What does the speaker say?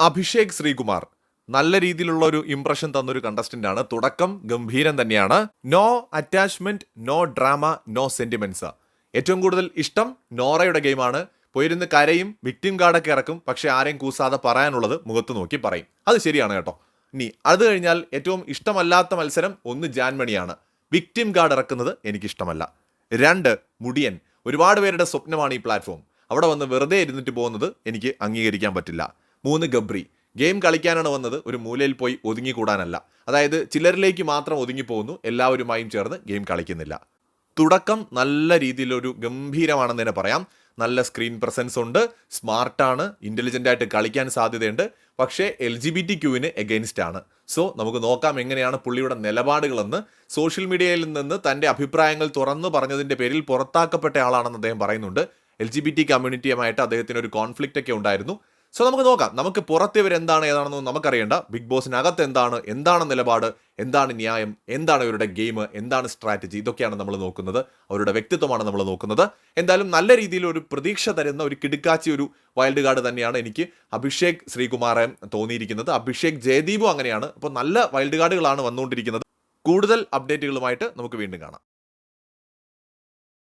അഭിഷേക് ശ്രീകുമാർ നല്ല രീതിയിലുള്ള ഒരു ഇംപ്രഷൻ തന്നൊരു കണ്ടസ്റ്റന്റ് ആണ്. തുടക്കം ഗംഭീരം തന്നെയാണ്. No attachment no drama no sentiments ഏറ്റവും കൂടുതൽ ഇഷ്ടം നോറയുടെ ഗെയിമാണ് പോയിരുന്ന് കരയും വിക്ടിം കാർഡൊക്കെ ഇറക്കും. പക്ഷെ ആരെയും കൂസാതെ പറയാനുള്ളത് മുഖത്ത് നോക്കി പറയും. അത് ശരിയാണ് കേട്ടോ. ഇനി അത് കഴിഞ്ഞാൽ ഏറ്റവും ഇഷ്ടമല്ലാത്ത മത്സരം ഒന്ന് ജാൻമണിയാണ്. വിക്ടിം കാർഡ് ഇറക്കുന്നത് എനിക്കിഷ്ടമല്ല. രണ്ട് മുടിയൻ. ഒരുപാട് പേരുടെ സ്വപ്നമാണ് ഈ പ്ലാറ്റ്ഫോം അവിടെ വന്ന് വെറുതെ ഇരുന്നിട്ട് പോകുന്നത് എനിക്ക് അംഗീകരിക്കാൻ പറ്റില്ല. മൂന്ന് ഗബ്രി. ഗെയിം കളിക്കാനാണ് വന്നത്. ഒരു മൂലയിൽ പോയി ഒതുങ്ങിക്കൂടാനല്ല. അതായത് ചിലരിലേക്ക് മാത്രം ഒതുങ്ങിപ്പോകുന്നു. എല്ലാവരുമായും ചേർന്ന് ഗെയിം കളിക്കുന്നില്ല. തുടക്കം നല്ല രീതിയിലൊരു ഗംഭീരമാണെന്ന് തന്നെ പറയാം. നല്ല സ്ക്രീൻ പ്രസൻസ് ഉണ്ട്. സ്മാർട്ടാണ്. ഇന്റലിജന്റ് ആയിട്ട് കളിക്കാൻ സാധ്യതയുണ്ട്. പക്ഷേ എൽ ജി ബി ടി ക്യൂവിന് എഗെയിൻസ്റ്റ് ആണ്. സോ നമുക്ക് നോക്കാം എങ്ങനെയാണ് പുള്ളിയുടെ നിലപാടുകളെന്ന്. സോഷ്യൽ മീഡിയയിൽ നിന്ന് തന്റെ അഭിപ്രായങ്ങൾ തുറന്നു പറഞ്ഞതിന്റെ പേരിൽ പുറത്താക്കപ്പെട്ട ആളാണെന്ന് അദ്ദേഹം പറയുന്നുണ്ട്. എൽ ജി ബി ടി കമ്മ്യൂണിറ്റിയുമായിട്ട് അദ്ദേഹത്തിന് ഒരു കോൺഫ്ലിക്റ്റ് ഒക്കെ ഉണ്ടായിരുന്നു. സോ നമുക്ക് നോക്കാം. നമുക്ക് പുറത്ത് ഇവർ എന്താണ് ഏതാണെന്ന് നമുക്കറിയേണ്ട. ബിഗ് ബോസിനകത്ത് എന്താണ്? എന്താണ് നിലപാട്? എന്താണ് ന്യായം? എന്താണ് ഇവരുടെ ഗെയിം? എന്താണ് സ്ട്രാറ്റജി? ഇതൊക്കെയാണ് നമ്മൾ നോക്കുന്നത്. അവരുടെ വ്യക്തിത്വമാണ് നമ്മൾ നോക്കുന്നത്. എന്തായാലും നല്ല രീതിയിൽ ഒരു പ്രതീക്ഷ തരുന്ന ഒരു കിടുക്കാച്ചി ഒരു വൈൽഡ് കാർഡ് തന്നെയാണ് എനിക്ക് അഭിഷേക് ശ്രീകുമാറെ തോന്നിയിരിക്കുന്നത്. അഭിഷേക് ജയദീപും അങ്ങനെയാണ്. അപ്പോൾ നല്ല വൈൽഡ് കാർഡുകളാണ് വന്നുകൊണ്ടിരിക്കുന്നത്. കൂടുതൽ അപ്ഡേറ്റുകളുമായിട്ട് നമുക്ക് വീണ്ടും കാണാം.